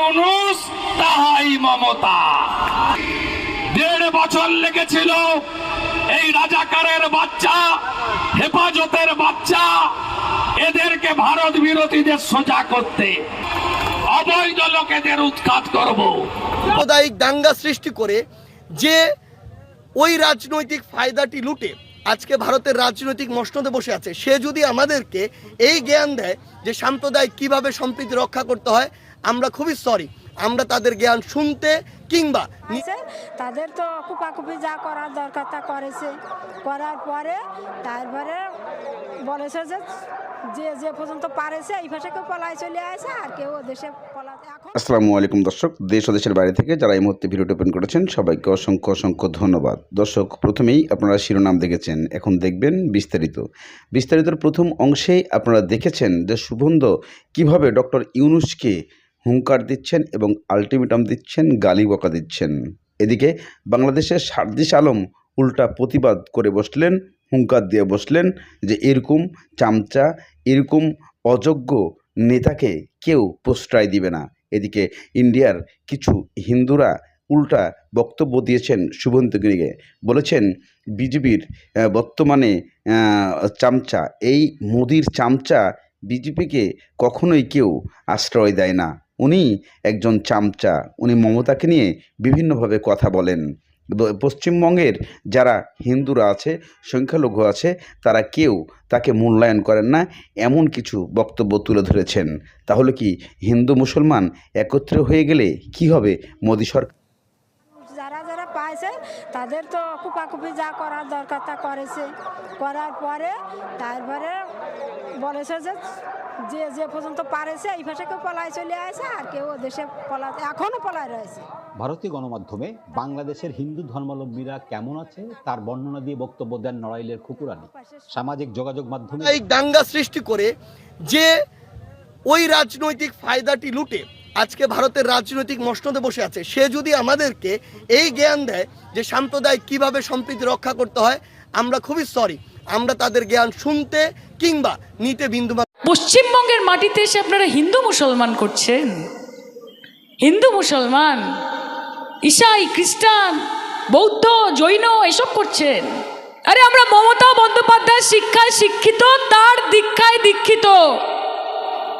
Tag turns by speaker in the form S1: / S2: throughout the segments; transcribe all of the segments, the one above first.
S1: ইউনুস, তাহাই মমতা। দেড় বছর লেগেছিল এই রাজাকারের বাচ্চা, হেফাজতের বাচ্চা, এদেরকে ভারত বিরোধীদের সোজা করতে। অবৈধ লোকেদের উৎখাত করব।
S2: সাম্প্রদায়িক দাঙ্গা সৃষ্টি করে যে ওই রাজনৈতিক ফায়দাটি লুটে আজকে ভারতের রাজনৈতিক মসনদে বসে আছে, সে যদি আমাদেরকে এই জ্ঞান দেয় যে সাম্প্রদায়িক কীভাবে সম্প্রীতি রক্ষা করতে হয় আমরা খুবই সরি আমরা তাদের জ্ঞান শুনতে কিংবা নি-
S3: তাদের তো কুপাকুপি যা করার দরকার তা করেছে। করার পরে তারপরে বলেছে যে যে যে পর্যন্ত পারেছে এই ভাষা কেউ পলায় চলে আসে আর কেউ দেশে পলা এখন
S4: আসসালামু আলাইকুম দর্শক দেশ ও দেশের বাইরে থেকে যারা এই মুহূর্তে ভিডিওটি ওপেন করেছেন সবাইকে অসংখ্য অসংখ্য ধন্যবাদ। দর্শক প্রথমেই আপনারা শিরোনাম দেখেছেন এখন দেখবেন বিস্তারিত। বিস্তারিতর প্রথম অংশেই আপনারা দেখেছেন যে সুবন্ধ কীভাবে ডক্টর ইউনুসকে হুঙ্কার দিচ্ছেন এবং আলটিমেটাম দিচ্ছেন গালি বকা দিচ্ছেন। এদিকে বাংলাদেশের সার্দিস আলম উল্টা প্রতিবাদ করে বসলেন, হুঙ্কার দিয়ে বসলেন যে এরকম চামচা, এরকম অযোগ্য নেতাকে কেউ প্রশ্রয় দিবে না। এদিকে ইন্ডিয়ার কিছু হিন্দুরা উল্টা বক্তব্য দিয়েছেন শুভন্তগিরিকে বলেছেন, বিজেপির বর্তমানে চামচা, এই মোদির চামচা বিজেপিকে কখনোই কেউ আশ্রয় দেয় না। উনি একজন চামচা, উনি মমতাকে নিয়ে বিভিন্নভাবে কথা বলেন। পশ্চিমবঙ্গের যারা হিন্দুরা আছে, সংখ্যালঘু আছে, তারা কেউ তাকে মূল্যায়ন করেন না, এমন কিছু বক্তব্য তুলে ধরেছেন। তাহলে কি হিন্দু মুসলমান একত্রে হয়ে গেলে কি হবে? মোদী সরকার
S3: যারা তাদের তো কুপাকুপি যা করার দরকার তা করেছে। করার পরে তারপরে বলেছে যে যে যে পর্যন্ত পারেছে এই ভাষা কেউ পলায় চলে আসে আর কেউ দেশে পলা এখনও পলায় রয়েছে।
S5: ভারতীয় গণমাধ্যমে বাংলাদেশের হিন্দু ধর্মাবলম্বীরা কেমন আছে তার বর্ণনা দিয়ে বক্তব্য দেন নড়াইলের খুকুরানি। সামাজিক যোগাযোগ মাধ্যমে
S2: এই দাঙ্গা সৃষ্টি করে যে ওই রাজনৈতিক ফায়দাটি লুটে আজকে ভারতের রাজনৈতিক মসনদে বসে আছে। সে যদি আমাদেরকে এই জ্ঞান দেয় যে সাম্প্রদায়িক কীভাবে সম্প্রীতি রক্ষা করতে হয়, আমরা খুবই সরি আমরা তাদের জ্ঞান শুনতে কিংবা নিতে বিন্দু
S6: পশ্চিমবঙ্গের মাটিতে এসে আপনারা হিন্দু মুসলমান করছেন? হিন্দু মুসলমান ঈসাই খ্রিস্টান, বৌদ্ধ, জৈন এসব করছেন? আরে আমরা মমতা বন্দ্যোপাধ্যায় শিক্ষায় শিক্ষিত, তার দীক্ষায় দীক্ষিত।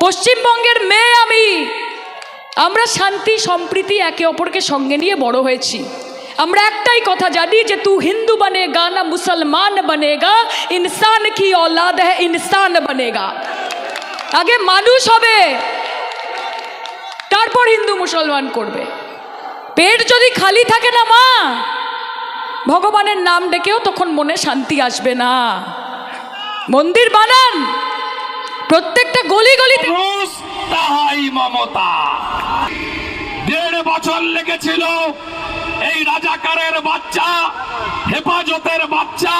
S6: পশ্চিমবঙ্গের মেয়ে আমি আমরা শান্তি সম্প্রীতি একে অপরকে সঙ্গে নিয়ে বড় হয়েছি আমরা একটাই কথা জানি যে তু হিন্দু বনেগা না মুসলমান বনেগা ইনসান কি औलाद है ইনসান বনেগা আগে মানুষ হবে তারপর হিন্দু মুসলমান করবে পেট যদি খালি থাকে না মা ভগবানের নাম ডেকেও তখন মনে শান্তি আসবে না মন্দির বানান প্রত্যেকটা গলি গলিতে
S1: তাহাই মমতা। দেড় বছর লেগেছিল এই রাজাকারের বাচ্চা, হেফাজতের বাচ্চা,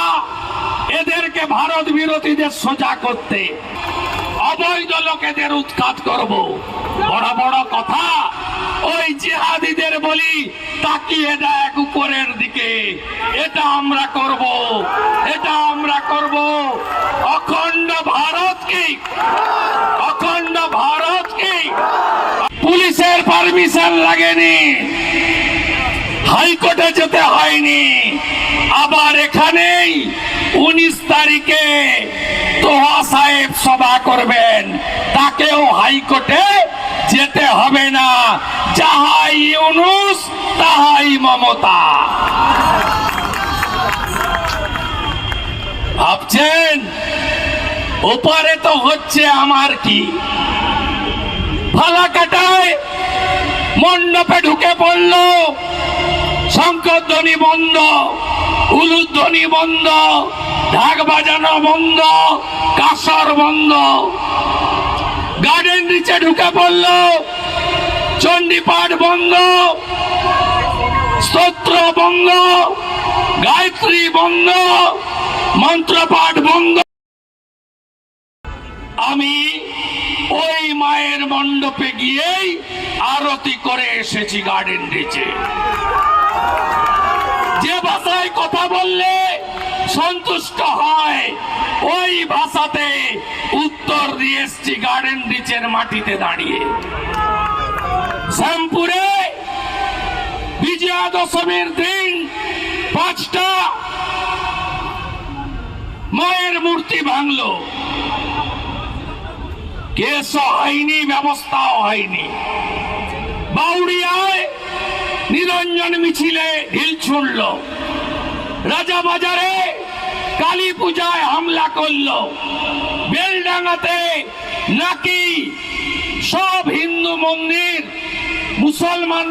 S1: এদেরকে ভারত বিরোধীদের সোজা করতে। অবৈধ লোকেদের উৎখাত করব। বড় বড় কথা, ওই জিহাদিদের বলি, তাকিয়ে দেখ উপরের দিকে। এটা আমরা করব, এটা আমরা করব। অখণ্ড ভারত কি অখণ্ড ভারত কি পুলিশের পারমিশন লাগেনি। হাইকোর্টে যেতে হয়নি। আবার এখানেই উনিশ তারিখে তোহা সাহেব সভা করবেন। তাকেও হাইকোর্টে যেতে হবে না। যাহাই ইউনুস, তাহাই মমতা। ভাবছেন? ওপারে তো হচ্ছে আমার কি? ফালাকাটায় মণ্ডপে ঢুকে পড়ল। শঙ্করধ্বনি বন্ধ উলুধ্বনি বন্ধ, ঢাক বাজানো বন্ধ, কাসর বন্ধ। গার্ডেন নিচে ঢুকে পড়ল, চণ্ডীপাঠ বন্ধ, স্তোত্র বন্ধ, গায়ত্রী বন্ধ, মন্ত্রপাঠ বন্ধ। আমি ওই মায়ের মণ্ডপে গিয়েই আরতি করে এসেছি গার্ডেন রিচে। যে ভাষায় কথা বললে সন্তুষ্ট হয়, ওই ভাষাতে উত্তর দিয়ে এসছি গার্ডেন রিচের মাটিতে দাঁড়িয়ে। শ্যামপুরে বিজয়া দশমীর দিন পাঁচটা মায়ের মূর্তি ভাঙলো। কেসও হয়নি, ব্যবস্থাও হয়নি। বাউরিয়ায় নিরঞ্জন মিছিলে ঢিল ছুড়ল। রাজাবাজারে কালী পূজায় হামলা করল। বেলডাঙ্গাতে নাকি সব হিন্দু মন্দির মুসলমান